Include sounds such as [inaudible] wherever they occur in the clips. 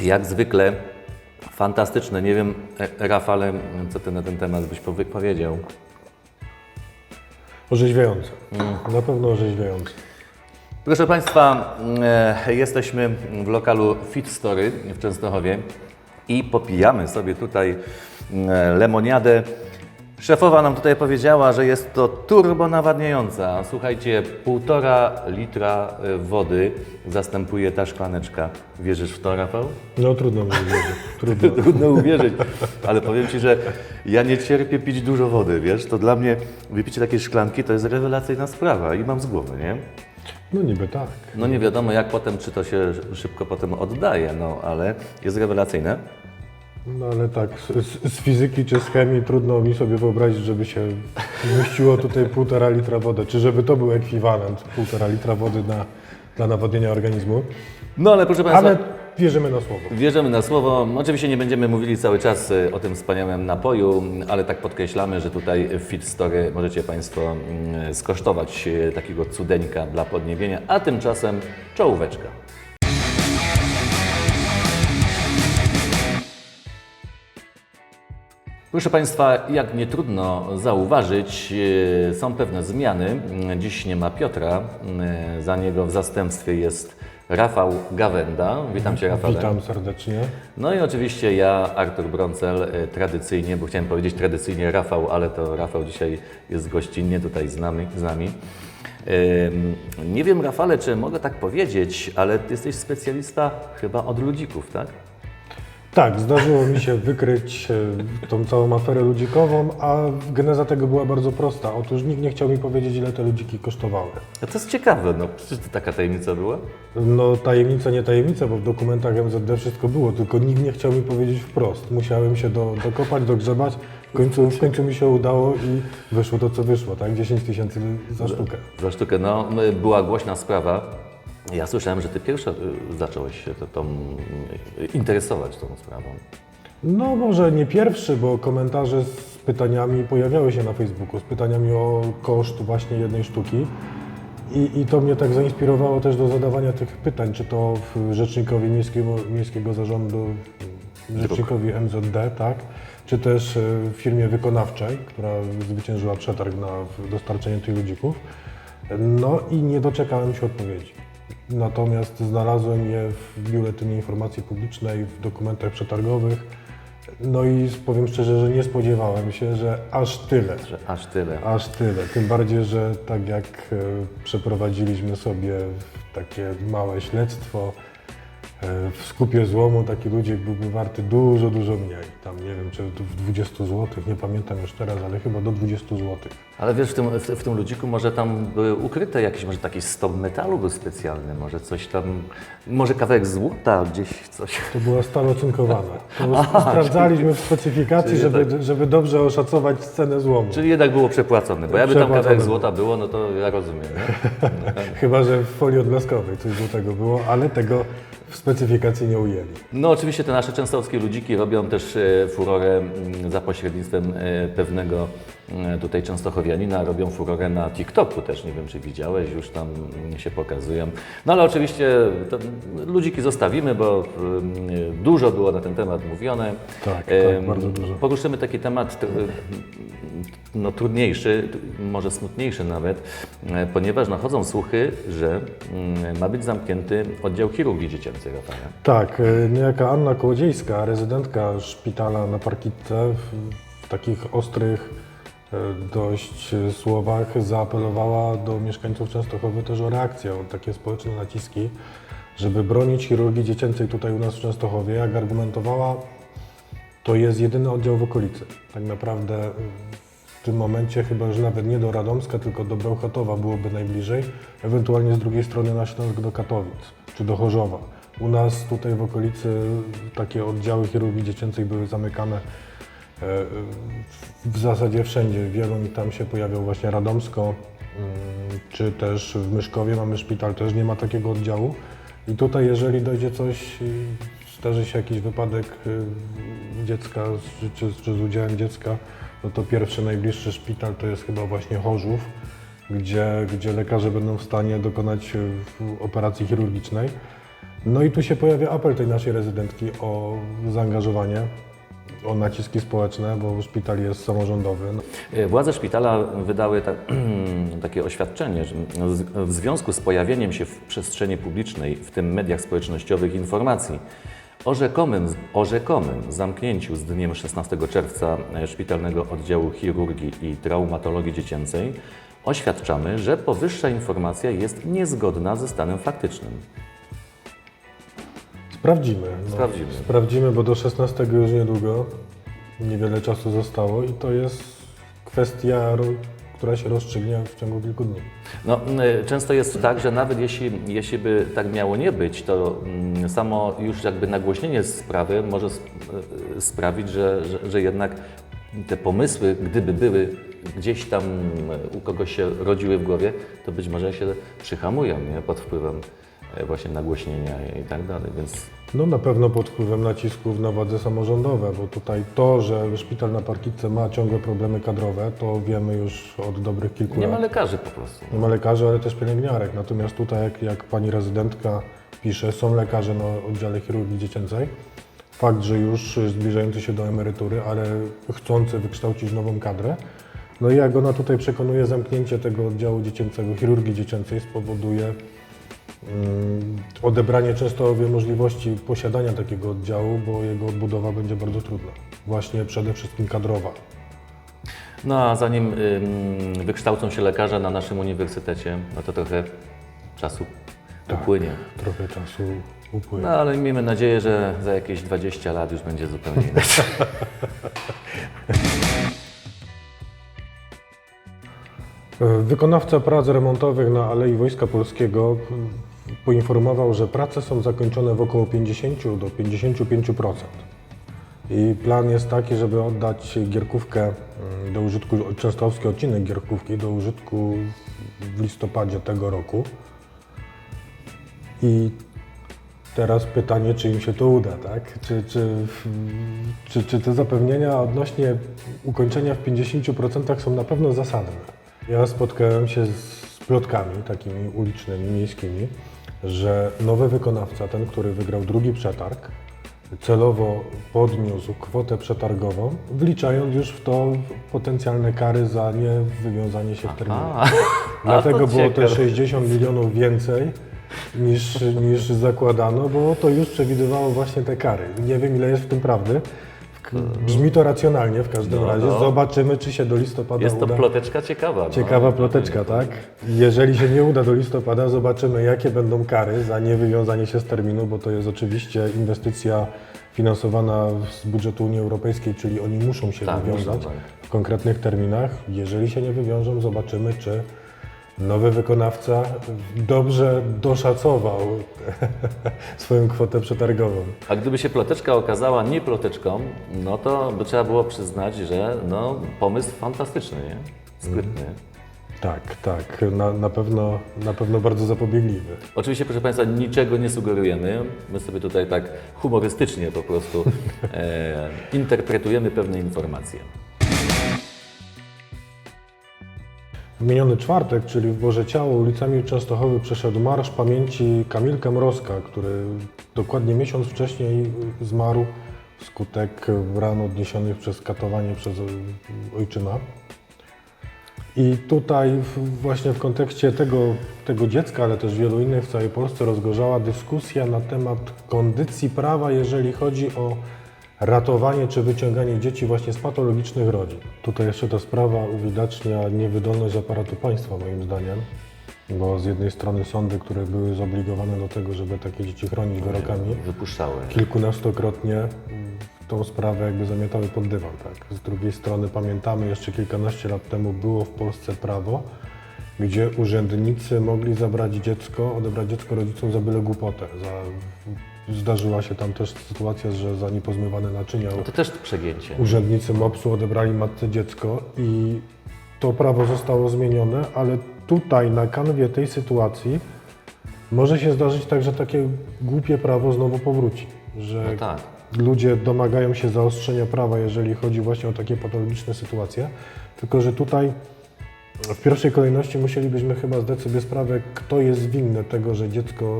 Jak zwykle fantastyczne. Nie wiem, e, Rafale, co ty na ten temat byś powie- powiedział. Orzeźwiające. Na pewno orzeźwiające. Proszę Państwa, e, jesteśmy w lokalu Fit Story w Częstochowie i popijamy sobie tutaj e, lemoniadę. Szefowa nam tutaj powiedziała, że jest to turbo nawadniająca. Słuchajcie, półtora litra e, wody zastępuje ta szklaneczka. Wierzysz w to, Rafał? No trudno mi wierzyć. [laughs] Trudno. Trudno uwierzyć, ale powiem Ci, że ja nie cierpię pić dużo wody, wiesz? To dla mnie wypicie takiej szklanki to jest rewelacyjna sprawa i mam z głowy, nie? No niby tak. No nie wiadomo jak potem, czy to się szybko potem oddaje, no ale jest rewelacyjne. No ale tak, z, z- fizyki czy z chemii trudno mi sobie wyobrazić, żeby się zmieściło tutaj półtora litra wody, czy żeby to był ekwiwalent półtora litra wody na, dla nawodnienia organizmu. No ale proszę Państwa, Ale wierzymy na słowo. wierzymy na słowo. Oczywiście nie będziemy mówili cały czas y, o tym wspaniałym napoju, ale tak podkreślamy, że tutaj w Fit Story możecie Państwo mm, skosztować y, takiego cudeńka dla podniebienia, a tymczasem czołóweczka. Proszę Państwa, jak nie trudno zauważyć, e, są pewne zmiany. Dziś nie ma Piotra, e, za niego w zastępstwie jest Rafał Gawenda. Witam Cię Rafał. Witam serdecznie. No i oczywiście ja, Artur Broncel, e, tradycyjnie, bo chciałem powiedzieć tradycyjnie Rafał, ale to Rafał dzisiaj jest gościnnie tutaj z nami. Z nami. Nie wiem, Rafale, czy mogę tak powiedzieć, ale Ty jesteś specjalista chyba od ludzików, tak? Tak, zdarzyło mi się wykryć e, tą całą aferę ludzikową, a geneza tego była bardzo prosta. Otóż nikt nie chciał mi powiedzieć, ile te ludziki kosztowały. No to jest ciekawe, no przecież to taka tajemnica była. No tajemnica, nie tajemnica, bo w dokumentach MZD wszystko było, tylko nikt nie chciał mi powiedzieć wprost. Musiałem się do, dokopać, dogrzebać. W końcu, w końcu mi się udało i wyszło to, co wyszło, tak? 10 tysięcy za sztukę. Za sztukę, no była głośna sprawa. Ja słyszałem, że Ty pierwsza y, zacząłeś się to, tą, y, interesować tą sprawą. No może nie pierwszy, bo komentarze z pytaniami pojawiały się na Facebooku, z pytaniami o koszt właśnie jednej sztuki. I, I to mnie tak zainspirowało też do zadawania tych pytań, czy to w Rzecznikowi Miejskiego, Miejskiego Zarządu, Rzecznikowi MZD, tak, czy też w firmie wykonawczej, która zwyciężyła przetarg na dostarczenie tych ludzików. No i nie doczekałem się odpowiedzi. Natomiast znalazłem je w Biuletynie Informacji Publicznej, w dokumentach przetargowych. No i powiem szczerze, że nie spodziewałem się, że aż tyle. Że aż tyle. Aż tyle. Tym bardziej, że tak jak e, przeprowadziliśmy sobie takie małe śledztwo, w skupie złomu taki ludzik byłby warty dużo, dużo mniej. Tam nie wiem, czy w 20 zł, nie pamiętam już teraz, ale chyba do 20 zł. Ale wiesz, w tym, w, w tym ludziku może tam były ukryte jakieś, może taki stop metalu był specjalny, może coś tam, może kawałek złota gdzieś, coś. To była stal ocynkowana. [laughs] Sprawdzaliśmy w specyfikacji, czyli żeby, żeby dobrze oszacować cenę złomu. Czyli jednak było przepłacone, bo jakby tam kawałek złota było, no to ja rozumiem? [laughs] Chyba, że w folii odblaskowej coś złotego było, ale tego w specyfikacji nie ujęli. No oczywiście te nasze częstochowskie ludziki robią też e, furorę mm, za pośrednictwem e, pewnego tutaj częstochowianina, robią furorę na TikToku też, nie wiem czy widziałeś, już tam mm, się pokazują. No ale oczywiście to, ludziki zostawimy, bo mm, dużo było na ten temat mówione. Tak, tak, bardzo dużo. Poruszymy taki temat tr- no, trudniejszy, może smutniejszy nawet, e, ponieważ nachodzą słuchy, że mm, ma być zamknięty oddział chirurgii dziecięcej, Rafale. Tak, e, niejaka Anna Kołodziejska, rezydentka szpitala na Parkitce, w, takich ostrych e, dość e, słowach zaapelowała do mieszkańców Częstochowy też o reakcję, o takie społeczne naciski, żeby bronić chirurgii dziecięcej tutaj u nas w Częstochowie. Jak argumentowała, to jest jedyny oddział w okolicy. Tak naprawdę y, w tym momencie chyba już nawet nie do Radomska, tylko do Bełchatowa byłoby najbliżej, ewentualnie z drugiej strony na Śląsk do Katowic czy do Chorzowa. U nas tutaj w okolicy takie oddziały chirurgii dziecięcej były zamykane e, e, w zasadzie wszędzie. W wielu i tam się pojawiał właśnie Radomsko, mm, czy też w Myszkowie mamy szpital, też nie ma takiego oddziału. I tutaj jeżeli dojdzie coś, zdarzy się jakiś wypadek y, dziecka czy, czy z udziałem dziecka, no to pierwszy najbliższy szpital to jest chyba właśnie Chorzów, gdzie, gdzie lekarze będą w stanie dokonać y, operacji chirurgicznej. No i tu się pojawia apel tej naszej rezydentki o zaangażowanie, o naciski społeczne, bo szpital jest samorządowy. No, E, Władze szpitala wydały ta, [clears throat] takie oświadczenie, że w związku z pojawieniem się w przestrzeni publicznej, w tym mediach społecznościowych, informacji o rzekomym, o rzekomym zamknięciu z dniem 16 czerwca e, szpitalnego oddziału chirurgii i traumatologii dziecięcej, oświadczamy, że powyższa informacja jest niezgodna ze stanem faktycznym. Sprawdzimy. No, Sprawdzimy. Sprawdzimy, bo do 16 już niedługo, niewiele czasu zostało i to jest kwestia, która się rozstrzygnie w ciągu kilku dni. No, y, często jest tak, że nawet jeśli, jeśli by tak miało nie być, to mm, samo już jakby nagłośnienie sprawy może y, sprawić, że, że, że jednak te pomysły, gdyby były gdzieś tam y, u kogoś się rodziły w głowie, to być może się przyhamują nie? pod wpływem właśnie nagłośnienia i tak dalej, więc No na pewno pod wpływem nacisków na władze samorządowe, bo tutaj to, że szpital na Parkice ma ciągle problemy kadrowe, to wiemy już od dobrych kilku nie lat. ma lekarzy po prostu. Nie ma lekarzy, ale też pielęgniarek. Natomiast tutaj, jak, jak pani rezydentka pisze, są lekarze na oddziale chirurgii dziecięcej. Fakt, że już zbliżający się do emerytury, ale chcący wykształcić nową kadrę. No i jak ona tutaj przekonuje, zamknięcie tego oddziału dziecięcego, chirurgii dziecięcej spowoduje odebranie Częstochowie możliwości posiadania takiego oddziału, bo jego odbudowa będzie bardzo trudna. Właśnie przede wszystkim kadrowa. No a zanim ym, wykształcą się lekarze na naszym uniwersytecie, no to trochę czasu upłynie. Trochę czasu upłynie. No ale miejmy nadzieję, że za jakieś 20 lat już będzie zupełnie inaczej. [laughs] Wykonawca prac remontowych na Alei Wojska Polskiego poinformował, że prace są zakończone w około 50 do 55%. I plan jest taki, żeby oddać Gierkówkę mm, do użytku, częstochowski odcinek Gierkówki do użytku w listopadzie tego roku. I teraz pytanie, czy im się to uda, tak? Czy, czy, czy, czy te zapewnienia odnośnie ukończenia w 50% są na pewno zasadne? Ja spotkałem się z plotkami takimi ulicznymi, miejskimi, że nowy wykonawca, ten, który wygrał drugi przetarg, celowo podniósł kwotę przetargową, wliczając już w to potencjalne kary za niewywiązanie się w terminie. [laughs] Dlatego było te ciekawe. 60 milionów więcej niż, niż zakładano, bo to już przewidywało właśnie te kary. Nie wiem, ile jest w tym prawdy. Brzmi to racjonalnie w każdym No, razie. no. Zobaczymy, czy się do listopada Jest to uda. ploteczka ciekawa. no. Ciekawa ploteczka, tak? Jeżeli się nie uda do listopada, zobaczymy, jakie będą kary za niewywiązanie się z terminu, bo to jest oczywiście inwestycja finansowana z budżetu Unii Europejskiej, czyli oni muszą się Tak, wywiązać muszą, tak. w konkretnych terminach. Jeżeli się nie wywiążą, zobaczymy, czy nowy wykonawca dobrze doszacował [laughs] swoją kwotę przetargową. A gdyby się ploteczka okazała nie ploteczką, no to by trzeba było przyznać, że no, pomysł fantastyczny, nie? Sprytny. Tak, tak, na, na, pewno, na pewno bardzo zapobiegliwy. Oczywiście, proszę Państwa, niczego nie sugerujemy. My sobie tutaj tak humorystycznie po prostu [laughs] e, interpretujemy pewne informacje. W miniony czwartek, czyli w Boże Ciało, ulicami Częstochowy przeszedł Marsz Pamięci Kamilka Mrozka, który dokładnie miesiąc wcześniej zmarł wskutek ran odniesionych przez katowanie przez ojczyma. I tutaj właśnie w kontekście tego, tego dziecka, ale też wielu innych w całej Polsce rozgorzała dyskusja na temat kondycji prawa, jeżeli chodzi o ratowanie czy wyciąganie dzieci właśnie z patologicznych rodzin. Tutaj jeszcze ta sprawa uwidacznia niewydolność aparatu państwa moim zdaniem, bo z jednej strony sądy, które były zobligowane do tego, żeby takie dzieci chronić wyrokami, Wypuszczały. kilkunastokrotnie tą sprawę jakby zamiatały pod dywan. Tak? Z drugiej strony pamiętamy, jeszcze kilkanaście lat temu było w Polsce prawo, gdzie urzędnicy mogli zabrać dziecko, odebrać dziecko rodzicom za byle głupotę. Za, zdarzyła się tam też sytuacja, że za niepozmywane naczynia No to też przegięcie. urzędnicy MOPS-u odebrali matce dziecko i to prawo zostało zmienione, ale tutaj na kanwie tej sytuacji może się zdarzyć tak, że takie głupie prawo znowu powróci, że No tak. ludzie domagają się zaostrzenia prawa, jeżeli chodzi właśnie o takie patologiczne sytuacje, tylko że tutaj W pierwszej kolejności musielibyśmy chyba zdać sobie sprawę, kto jest winny tego, że dziecko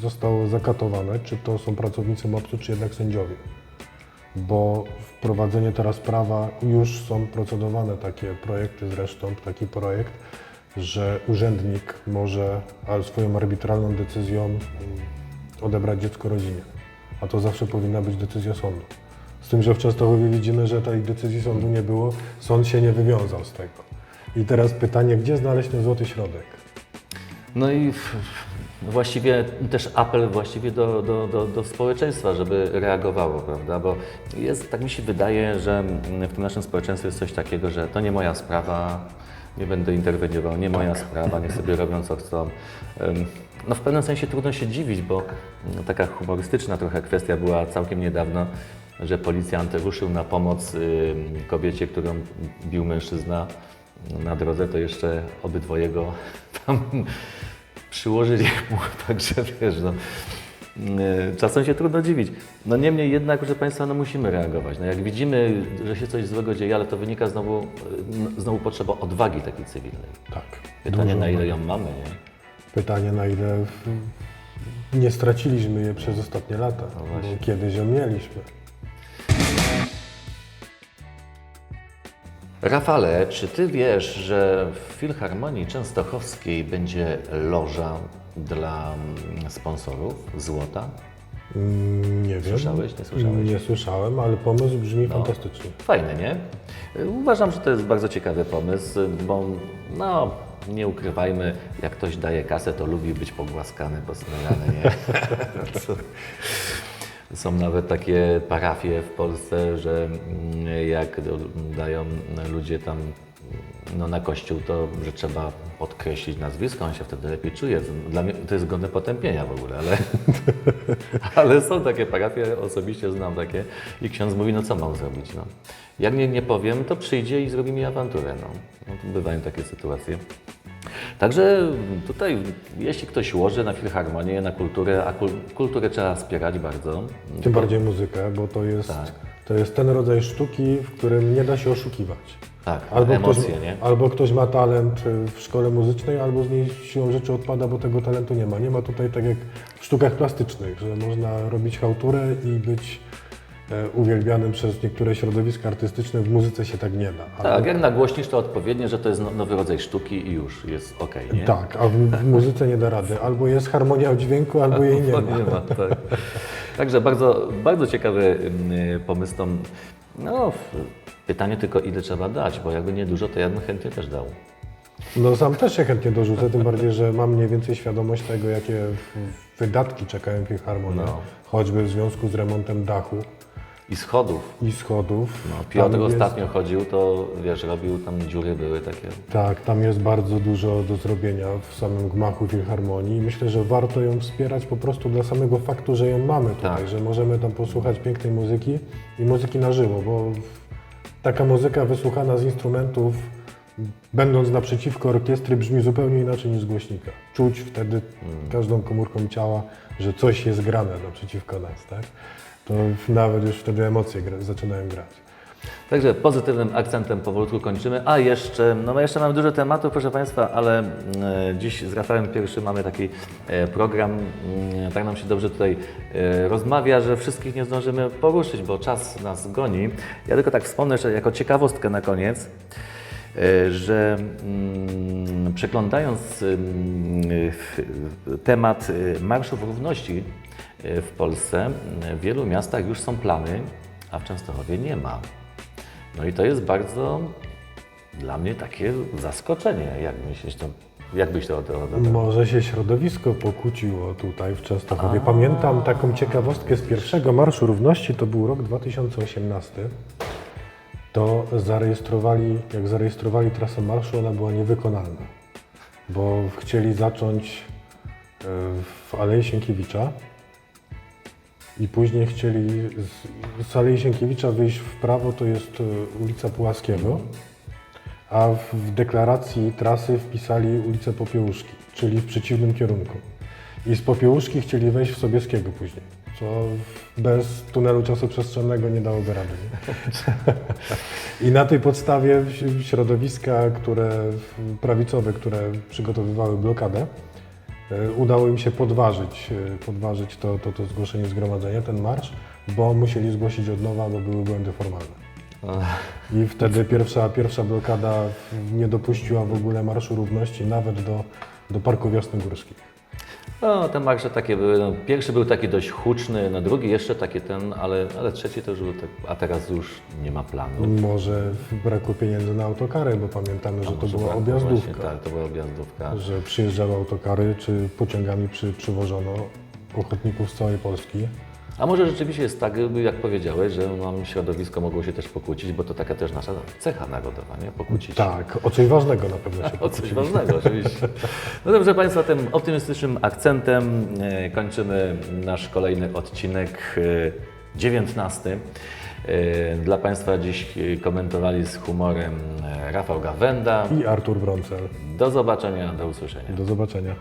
zostało zakatowane, czy to są pracownicy MOPS-u, czy jednak sędziowie. Bo wprowadzenie teraz prawa, już są procedowane takie projekty zresztą, taki projekt, że urzędnik może swoją arbitralną decyzją mm, odebrać dziecko rodzinie. A to zawsze powinna być decyzja sądu. Z tym, że w Częstochowie widzimy, że tej decyzji sądu nie było, sąd się nie wywiązał z tego. I teraz pytanie, gdzie znaleźć ten złoty środek? No i właściwie też apel właściwie do, do, do, do społeczeństwa, żeby reagowało, prawda? Bo jest, tak mi się wydaje, że w tym naszym społeczeństwie jest coś takiego, że to nie moja sprawa, nie będę interweniował, nie moja sprawa, niech sobie robią co chcą. No w pewnym sensie trudno się dziwić, bo taka humorystyczna trochę kwestia była całkiem niedawno, że policjant ruszył na pomoc kobiecie, którą bił mężczyzna na drodze, to jeszcze obydwoje go tam przyłożyli mu, [laughs] także wiesz, no, yy, czasem się trudno dziwić. No niemniej jednak, proszę Państwa, no musimy reagować. No jak widzimy, że się coś złego dzieje, ale to wynika znowu, yy, znowu potrzeba odwagi takiej cywilnej. Tak. Pytanie, na ile ją mamy, nie? Pytanie, na ile nie straciliśmy je przez ostatnie lata, No bo kiedyś ją mieliśmy. Rafale, czy Ty wiesz, że w Filharmonii Częstochowskiej będzie loża dla mm, sponsorów złota? Mm, Nie wiem. Słyszałeś? Nie słyszałeś? Nie słyszałem, ale pomysł brzmi fantastycznie. Fajne, nie? Uważam, że to jest bardzo ciekawy pomysł, bo no, nie ukrywajmy, jak ktoś daje kasę, to lubi być pogłaskany, posmejany, nie? [laughs] [laughs] Są nawet takie parafie w Polsce, że mm, jak dają ludzie tam no, na kościół, to że trzeba podkreślić nazwisko, on się wtedy lepiej czuje. Dla mnie to jest godne potępienia w ogóle, ale, [laughs] ale są takie parafie, osobiście znam takie i ksiądz mówi, no co mam zrobić? No. Jak nie, nie powiem, to przyjdzie i zrobi mi awanturę. No. No, bywają takie sytuacje. Także tutaj, jeśli ktoś łoży na filharmonię, na kulturę, a kul, kulturę trzeba wspierać bardzo. Tym bardziej muzykę, bo to jest, Tak. to jest ten rodzaj sztuki, w którym nie da się oszukiwać. Tak, Albo emocje, ktoś, nie? albo ktoś ma talent w szkole muzycznej, albo z niej siłą rzeczy odpada, bo tego talentu nie ma. Nie ma tutaj tak jak w sztukach plastycznych, że można robić chałturę i być e, uwielbianym przez niektóre środowiska artystyczne. W muzyce się tak nie da. A Tak, jak nagłośnisz to odpowiednio, że to jest no- nowy rodzaj sztuki i już jest okej, nie? Tak, a w, muzyce nie da rady. Albo jest harmonia dźwięku, albo jej nie ma. nie ma tak. Także bardzo, bardzo ciekawy ym, pomysł. No, pytanie tylko, ile trzeba dać, bo jakby nie dużo, to ja bym chętnie też dał. No sam też się chętnie dorzucę, tym bardziej, że mam mniej więcej świadomość tego, jakie wydatki czekają Filharmonię, No. choćby w związku z remontem dachu I schodów. i schodów. No, Piotr Tam jest- ostatnio chodził, to wiesz, robił tam dziury były takie. Tak, tam jest bardzo dużo do zrobienia w samym gmachu Filharmonii myślę, że warto ją wspierać po prostu dla samego faktu, że ją mamy tutaj, Tak. że możemy tam posłuchać pięknej muzyki i muzyki na żywo, bo taka muzyka wysłuchana z instrumentów, będąc naprzeciwko orkiestry, brzmi zupełnie inaczej niż z głośnika. Czuć wtedy każdą komórką ciała, że coś jest grane naprzeciwko nas, tak? To nawet już wtedy emocje gra, zaczynają grać. Także pozytywnym akcentem powolutku kończymy. A jeszcze, no jeszcze mamy dużo tematów, proszę Państwa, ale e, dziś z Rafałem Pierwszym mamy taki e, program. Mm, tak nam się dobrze tutaj e, rozmawia, że wszystkich nie zdążymy poruszyć, bo czas nas goni. Ja tylko tak wspomnę jeszcze jako ciekawostkę na koniec, że mm, przeglądając mm, temat Marszów Równości w Polsce, w wielu miastach już są plany, a w Częstochowie nie ma. No i to jest bardzo dla mnie takie zaskoczenie. Jak myślisz, to, jak byś to odebrał? Może się środowisko pokłóciło tutaj w Częstochowie. Pamiętam taką ciekawostkę z pierwszego Marszu Równości, to był rok 2018. To zarejestrowali, jak zarejestrowali trasę marszu, ona była niewykonalna, bo chcieli zacząć e, w Alei Sienkiewicza i później chcieli z, z Alei Sienkiewicza wyjść w prawo, to jest e, ulica Pułaskiego, a w, deklaracji trasy wpisali ulicę Popiełuszki, czyli w przeciwnym kierunku. I z Popiełuszki chcieli wejść w Sobieskiego później, co bez tunelu czasoprzestrzennego nie dałoby rady. [laughs] I na tej podstawie środowiska, które prawicowe, które przygotowywały blokadę, udało im się podważyć, e, podważyć to, to, to zgłoszenie zgromadzenia, ten marsz, bo musieli zgłosić od nowa, bo były błędy formalne. I wtedy pierwsza, pierwsza blokada nie dopuściła w ogóle Marszu Równości nawet do, do Parku Wiosny Górskich. No, te marsze takie były. No, pierwszy był taki dość huczny, no drugi jeszcze taki ten, ale, ale trzeci to już był tak, a teraz już nie ma planu. Może brakło pieniędzy na autokary, bo pamiętamy, że to była brakło objazdówka. Właśnie, tak, to była objazdówka. Że przyjeżdżały autokary, czy pociągami przy, przywożono ochotników z całej Polski. A może rzeczywiście jest tak, jak powiedziałeś, że nam środowisko mogło się też pokłócić, bo to taka też nasza cecha narodowa, nie? Pokłócić. Tak, o coś ważnego na pewno się [laughs] O coś ważnego, oczywiście. [laughs] No dobrze Państwa, tym optymistycznym akcentem e, kończymy nasz kolejny odcinek, e, 19. E, Dla Państwa dziś e, komentowali z humorem e, Rafał Gawenda. I Artur Wrącel. Do zobaczenia, do usłyszenia. Do zobaczenia.